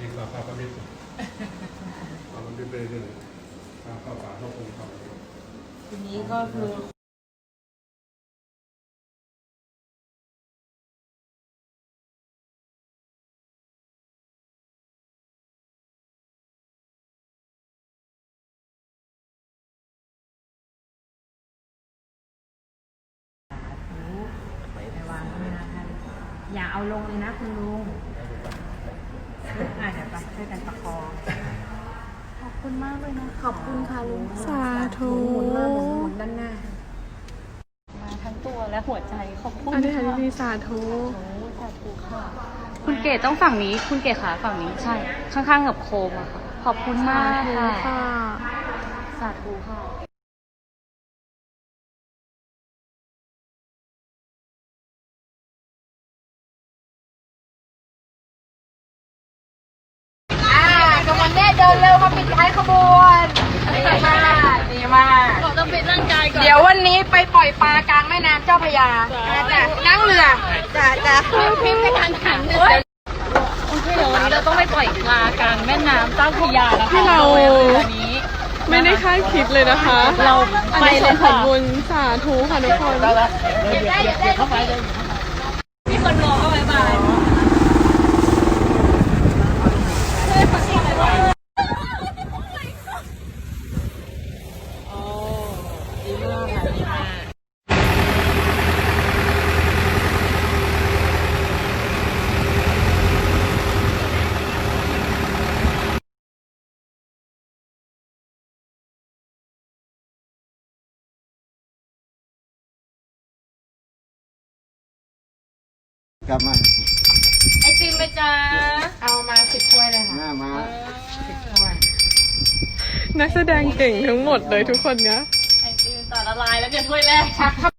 ริงเราเข้าก็ไม่ถูกเรามันเป็นไปเรื่อยๆเข้าเข้าป่าเข้าคงเข้าทีนี้ก็คือไปวางไว้นะท่านอย่าเอาลงเลยนะคุณลุงอะเดี๋ยวไป ช่วยกันประคอง ขอบคุณมากเลยนะขอบคุณค่ะลุงสาธุ หมุนมาหมุนหมุนด้านหน้า มาทั้งตัวและหัวใจขอบคุณอธิษฐานค่ะดีๆสาธุ โอ้สาธุค่ะ คุณเกดต้องฝั่งนี้ คุณเกดขาฝั่งนี้ใช่ ข้างๆกับโคมอะค่ะ ขอบคุณมากสาธุค่ะ ค่ะ สาธุค่ะ ดินเร็วมาปิดท้ายขบวนดีมากดีมากต้องเป็นร่างกายก่อนเดี๋ยววันนี้ไปปล่อยปลากลางแม่น้ำเจ้าพระยาจ้ะนั่งเรือจ้ะจ้ะพิมพ์ไม่ทันหันเลยโอเคเดี๋ยววันนี้เราต้องไปปล่อยปลากลางแม่น้ำเจ้าพระยานะคะที่เราโดยเรือนี้ ไม่ได้คาดคิดเลยนะคะ เราอันไปนี้เลยขอค่ะบบุญสาธุค่ะทุกคน มีคนบอก ก็บายบายกลับมาไอติมไปจ้าเอามาสิบถ้วยเลยค่ะหน้ามา สิบถ้วย นักแสดงเก่งทั้งหมดเลยทุกคนเนี้ย ต่อละลายแล้วเนี่ยถ้วยแรกชัก